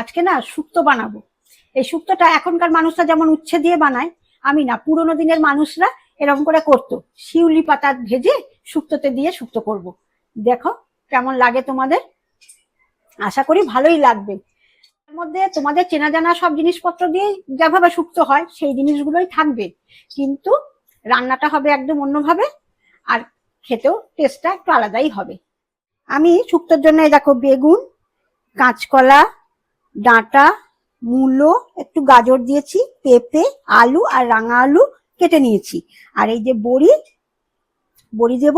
আজকে না শুক্তো বানাবো। এই শুক্তোটা এখনকার মানুষরা যেমন উচ্ছে দিয়ে বানায়, আমি না, পুরোনো দিনের মানুষরা এরকম করে করতো। শিউলি পাতা ভেজে শুক্তোতে দিয়ে শুক্তো করব। দেখো কেমন লাগে তোমাদের? আশা করি ভালোই লাগবে। এর মধ্যে তোমাদের চেনা জানা সব জিনিসপত্র দিয়ে যেভাবে শুক্তো হয়, সেই জিনিসগুলোই থাকবে। কিন্তু রান্নাটা হবে একদম অন্যভাবে, আর খেতেও টেস্টটা একটু আলাদাই হবে। আমি শুক্তোর জন্য দেখো বেগুন, কাঁচকলা ডাঁটা, মূলো, একটু গাজর দিয়েছি, পেঁপে, আলু আর রাঙা আলু কেটে নিয়েছি। আর এই যে বড়ি বড়ি দেব,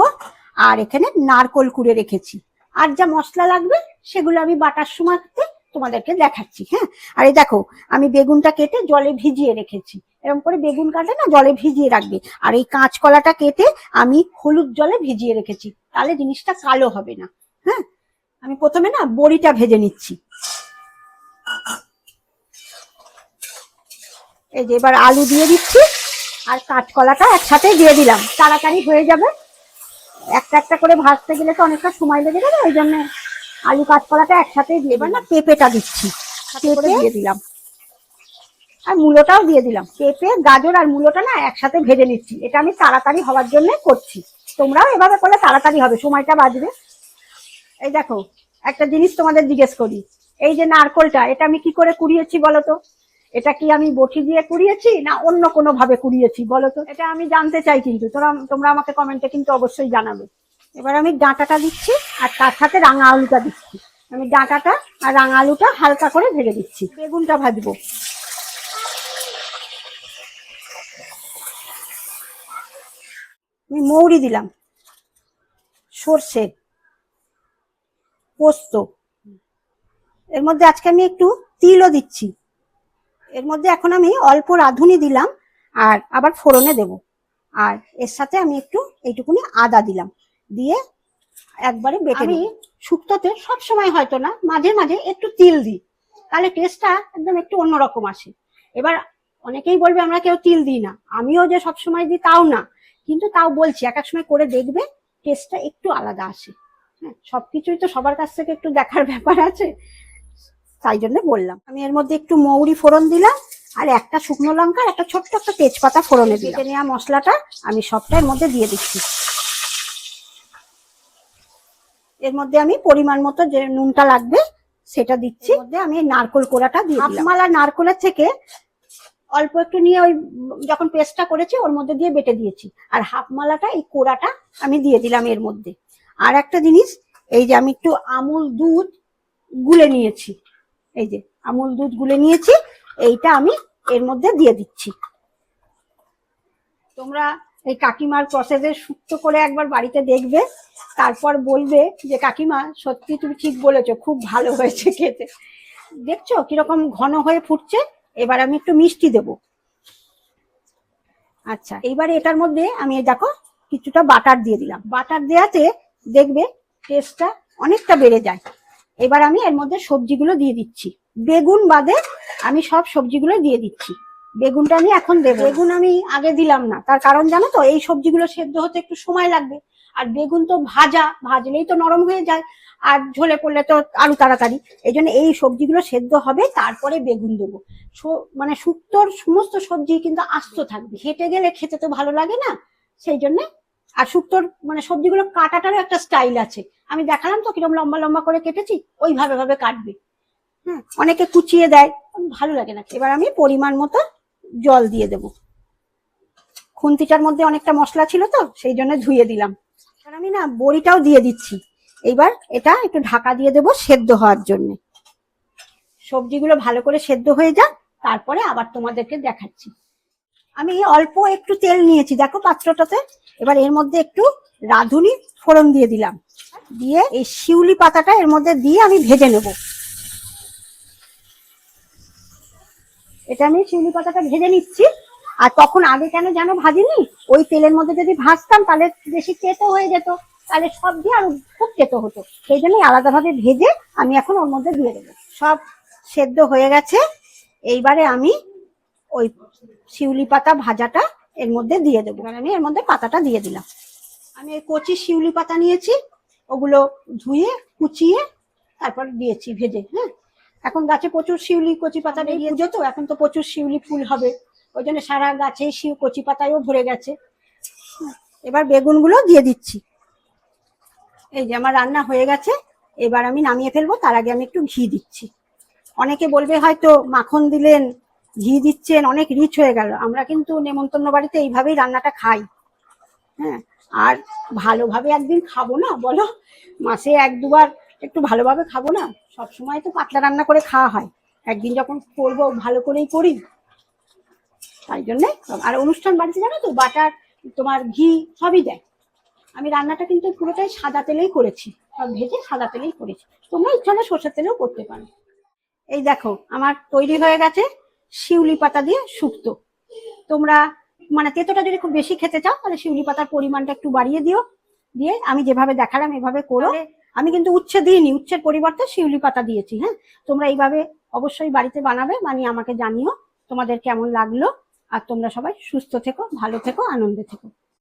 আর এখানে নারকোল কুড়ে রেখেছি। আর যা মশলা লাগবে, সেগুলো আমি বাটার সময়তে তোমাদেরকে দেখাচ্ছি হ্যাঁ? আর এই দেখো, আমি বেগুনটা কেটে জলে ভিজিয়ে রেখেছি। এরকম করে বেগুন কাটে না, জলে ভিজিয়ে রাখবে। আর এই কাঁচকলাটা কেটে আমি হলুদ জলে ভিজিয়ে রেখেছি। তাহলে জিনিসটা কালো হবে না হ্যাঁ? আমি প্রথমে না বড়িটা ভেজে নিচ্ছি। এই যে এবার আলু দিয়ে দিচ্ছি আর কাঁচকলাটা একসাথে দিয়ে দিলাম। তাড়াতাড়ি হয়ে যাবে। একটা একটা করে ভাজতে গেলে তো অনেকটা সময় লেগে যাবে ওই জন্য আলু কাঁচকলাটা একসাথে দিয়ে এবার না পেঁপেটা দিচ্ছি। পেঁপে দিয়ে দিলাম। আর মূলোটাও দিয়ে দিলাম। পেঁপে গাজর আর মূলোটা না একসাথে ভেজে নিচ্ছি। এটা আমি তাড়াতাড়ি হওয়ার জন্য করছি। তোমরাও এভাবে করলে তাড়াতাড়ি হবে সময়টা বাজবে এই দেখো একটা জিনিস তোমাদের জিজ্ঞেস করি। এই যে নারকোলটা এটা আমি কি করে কুড়িয়েছি বলো তো? এটা কি আমি বটি দিয়ে কুড়িয়েছি না অন্য কোনো ভাবে কুড়িয়েছি, বলো তো? এটা আমি জানতে চাই কিন্তু, তোরা, তোমরা আমাকে কমেন্টে কিন্তু অবশ্যই জানাবে। এবার আমি ডাঁটাটা দিচ্ছি আর তার সাথে রাঙা আলুটা দিচ্ছি। আমি ডাঁটাটা আর রাঙা আলুটা হালকা করে ভেজে দিচ্ছি। বেগুনটা ভাজবো। আমি মৌরি দিলাম। সর্ষে। পোস্ত। এর মধ্যে আজকে আমি একটু তিলও দিচ্ছি। এর মধ্যে এখন আমি অল্প রাঁধুনি দিলাম আর আবার ফোড়নে দেব। আর এর সাথে আমি একটু এইটুকুনি আদা দিলাম। দিয়ে একবারে বেটে আমি শুক্তোতে সব সময় হয়তো না মাঝে মাঝে একটু তিল দিই। তাহলে টেস্টটা একদম একটু অন্যরকম আসে। এবার অনেকেই বলবে আমরা কেউ তিল দিই না। আমিও যে সব সময় দিই তাও না। কিন্তু তাও বলছি এক এক সময় করে দেখবে টেস্টটা একটু আলাদা আসে। হ্যাঁ সবকিছুই তো সবার কাছ থেকে একটু দেখার ব্যাপার আছে। তাই জন্য বললাম। আমি এর মধ্যে একটু মৌরি ফোড়ন দিলাম আর একটা শুকনো লঙ্কা আর একটা ছোট্ট একটা তেজপাতা ফোড়নে দিলাম। নেওয়া মশলাটা আমি সবটা এর মধ্যে দিয়ে দিচ্ছি। এর মধ্যে আমি পরিমাণ মতো যে নুনটা লাগবে সেটা দিচ্ছি। মধ্যে আমি নারকোল কোড়াটা দিয়ে দিলাম। মালা নারকোলের থেকে অল্প একটু নিয়ে ওই যখন পেস্টটা করেছি ওর মধ্যে দিয়ে বেটে দিয়েছি। আর হাফ মালাটা এই কোড়াটা আমি দিয়ে দিলাম এর মধ্যে। আর একটা জিনিস এই যে আমি একটু আমুল দুধ গুলে নিয়েছি। এই যে আমুল দুধ গুলে নিয়েছি, এইটা আমি এর মধ্যে দিয়ে দিচ্ছি। তোমরা এই কাকিমার প্রসেসে সুক্ত করে একবার বাড়িতে দেখবে, তারপর বলবে যে, কাকিমা, সত্যি তুমি ঠিক বলেছ, খুব ভালো হয়েছে খেতে। দেখছ কীরকম ঘন হয়ে ফুটছে? এবার আমি একটু মিষ্টি দেব। আচ্ছা এইবারে এটার মধ্যে আমি দেখো কিছুটা বাটার দিয়ে দিলাম। বাটার দেওয়াতে দেখবে টেস্টটা অনেকটা বেড়ে যায়। এবার আমি এর মধ্যে সবজিগুলো দিয়ে দিচ্ছি। বেগুন বাদে আমি সব সবজিগুলো দিয়ে দিচ্ছি। বেগুনটা আমি এখন দেবো। বেগুন আমি আগে দিলাম না। তার কারণ জানো তো, এই সবজিগুলো সেদ্ধ হতে একটু সময় লাগবে। আর বেগুন তো ভাজা, ভাজলেই তো নরম হয়ে যায়। আর ঝোলে পড়লে তো আরও তাড়াতাড়ি। এই জন্য এই সবজিগুলো সেদ্ধ হবে, তারপরে বেগুন দেবো। মানে শুক্তোর সমস্ত সবজি কিন্তু আস্ত থাকবে। হেঁটে গেলে খেতে তো ভালো লাগে না, সেই জন্য আর শুক্তোর মানে সবজিগুলো কাটাটারও একটা স্টাইল আছে। আমি দেখালাম তো কীরকম লম্বা লম্বা করে কেটেছি, ওইভাবে ভাবে কাটবে। হ্যাঁ অনেকে কুচিয়ে দেয়, ভালো লাগে না। এবার আমি পরিমাণ মতো জল দিয়ে দেব। খুন্তিটার মধ্যে অনেকটা মশলা ছিল তো, সেই জন্য ধুয়ে দিলাম। আর আমি না বড়িটাও দিয়ে দিচ্ছি। এইবার এটা একটু ঢাকা দিয়ে দেব সেদ্ধ হওয়ার জন্য। সবজিগুলো ভালো করে সেদ্ধ হয়ে যাক, তারপরে আবার তোমাদেরকে দেখাচ্ছি। আমি অল্প একটু তেল নিয়েছি, দেখো পাত্রটাতে। এবার এর মধ্যে একটু রাঁধুনি ফোড়ন দিয়ে দিলাম। দিয়ে এই শিউলি পাতাটা এর মধ্যে দিয়ে আমি ভেজে নেব। এটা আমি শিউলি পাতাটা ভেজে নিচ্ছি। আর তখন আগে কেন যেন ভাজিনি, ওই তেলের মধ্যে যদি ভাজতাম তাহলে বেশি তেতো হয়ে যেত। তাহলে সব দিয়ে আরও খুব তেতো হতো। সেই জন্যই আলাদাভাবে ভেজে আমি এখন ওর মধ্যে দিয়ে দেবো। সব সেদ্ধ হয়ে গেছে। এইবারে আমি ওই শিউলি পাতা ভাজাটা এর মধ্যে দিয়ে দেবো। এবার আমি এর মধ্যে পাতাটা দিয়ে দিলাম। আমি এই কচি শিউলি পাতা নিয়েছি ওগুলো ধুয়ে কুচিয়ে তারপর দিয়েছি ভেজে হ্যাঁ? এখন গাছে প্রচুর শিউলি কচি পাতা বেরিয়ে পুজো তো? এখন তো প্রচুর শিউলি ফুল হবে। ওই জন্য সারা গাছে শিউ কচি পাতায়ও ভরে গেছে। এবার বেগুনগুলো দিয়ে দিচ্ছি। এই যে আমার রান্না হয়ে গেছে এবার আমি নামিয়ে ফেলব। তার আগে আমি একটু ঘি দিচ্ছি। অনেকে বলবে হয়তো মাখন দিলেন ঘি দিচ্ছেন, অনেক রিচ হয়ে গেল। আমরা কিন্তু নেমন্তন্ন বাড়িতে এইভাবেই রান্নাটা খাই। হ্যাঁ আর ভালোভাবে একদিন খাব না, বলো? মাসে এক দুবার একটু ভালোভাবে খাব না? সব সময় তো পাতলা রান্না করে খাওয়া হয়। একদিন যখন করব, ভালো করেই করি। তাই জন্যে, আর অনুষ্ঠান বাড়িতে জানো তো, বাটার, তোমার ঘি সবই দেয়। আমি রান্নাটা কিন্তু পুরোটাই সাদা তেলেই করেছি। সব ভেজে সাদা তেলেই করেছি। তোমরা ইচ্ছা হলে সর্ষের তেলেও করতে পারো। এই দেখো, আমার তৈরি হয়ে গেছে। শিউলি পাতা দিয়ে শুক্তো। তোমরা মানে তেতোটা যদি খুব বেশি খেতে চাও তাহলে শিউলি পাতার পরিমাণটা একটু বাড়িয়ে দিও। দিয়ে আমি যেভাবে দেখালাম এভাবে করো। আমি কিন্তু উচ্ছে দিইনি উচ্ছের পরিবর্তে শিউলি পাতা দিয়েছি হ্যাঁ? তোমরা এইভাবে অবশ্যই বাড়িতে বানাবে বানিয়ে আমাকে জানিও তোমাদের কেমন লাগল। আর তোমরা সবাই সুস্থ থেকো ভালো থেকো আনন্দে থেকো।